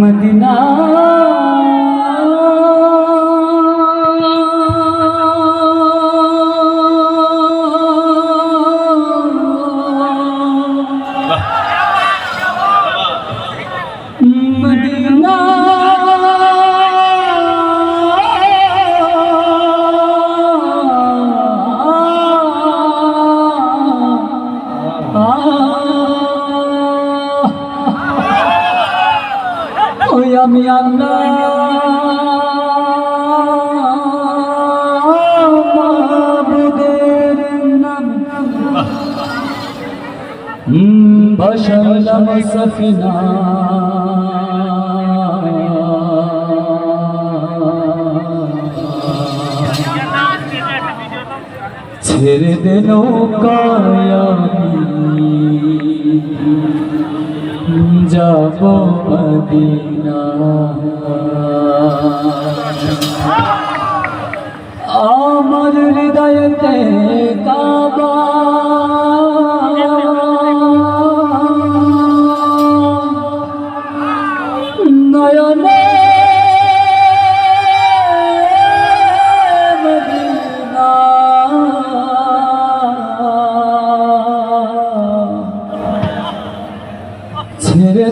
മദിനാ বসলাম সফিনা ছেড়ে দে নৌকায় যাব মদিনা। আমার হৃদয়তে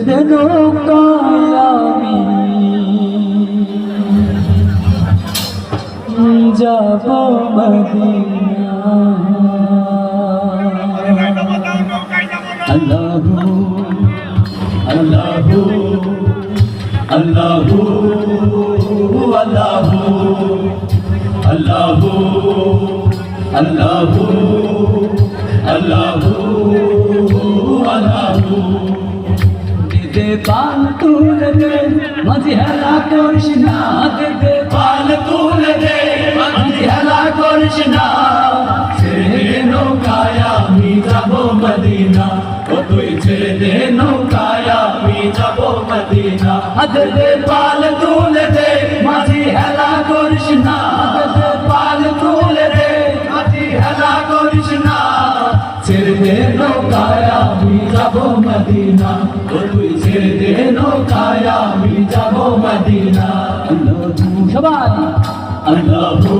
নৌকায় আমি। যাব মদিনা আল্লাহু আল্লাহু আল্লাহু আল্লাহু আল্লাহু আল্লাহু আল্লাহু আল্লাহু। पाल तूल दे मजहला कृष्णा दे दे। पाल तूल दे मजहला कृष्णा ছেড়ে নৌকায় আমি যাব মদিনা ও তুই ছেড়ে দে নৌকায় আমি যাব মদিনা হাত দে পাল তুলে দে ও তুই ছেড়ে দে নৌকায় আমি যাব মদিনা সবাই আল্লাহু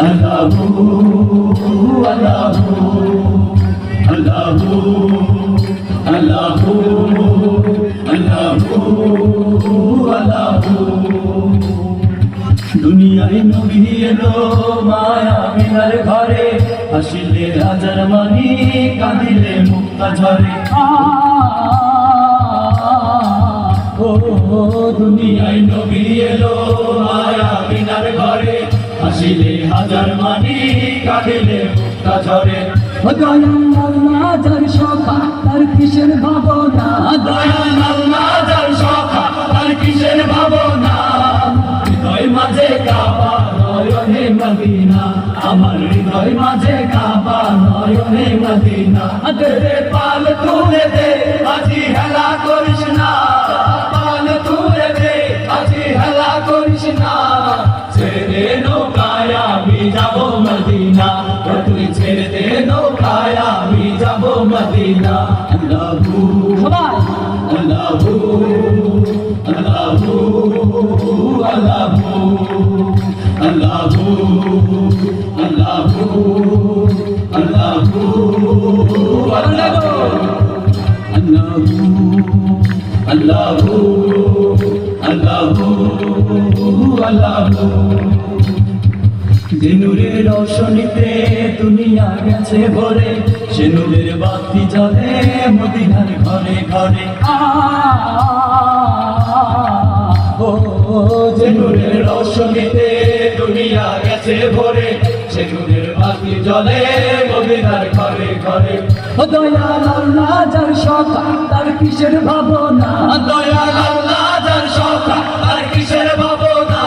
আল্লাহু আল্লাহু। দুনিয়ায় নবী এলো, মায়া মিনার ঘরে। হাসিলে রাজার মানি, কাঁদিলে মুক্তা ঝরে। ও দুনিয়ায় নবী এলো, মায়া মিনার ঘরে। হাসিলে হাজার মানি, কাঁদিলে মুক্তা ঝরে। দয়াল আল্লাহ যার সখা, তার কিসের ভাবনা? দয়াল আল্লাহ সখা, তার কিসের ভাবনা? নয়নে মদিনা, আমার হৃদয় মাঝে কাবা, নয়নে মদিনা। দে পাল তুলে দে, আজি হেলা করিস না। পাল তুলে দে, আজি হেলা করিস না। ছেড়ে নৌকায় আমি যাব মদিনা। তুই ছেড়ে দে নৌকায় আমি যাব মদিনা। আল্লাহু আল্লাহু যে রোশনীতে দুনিয়া গেছে ভরে সে বাতি জ্বলে মদিনার ঘরে ঘরে ও রোশনীতে জ্বলে মদিনার ঘরে ঘরে। দয়াল আল্লাহ যার সখা তার কিসের ভাবনা? দয়াল আল্লাহ যার সখা তার কিসের ভাবনা?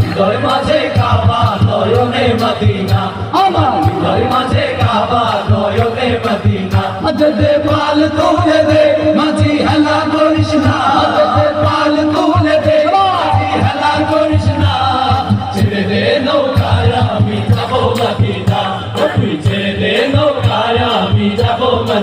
হৃদয় মাঝে কাবা নয়নে মদিনা। আমার হৃদয় মাঝে কাবা নয়নে মদিনা। দে পাল তুলে দে মাঝি হেলা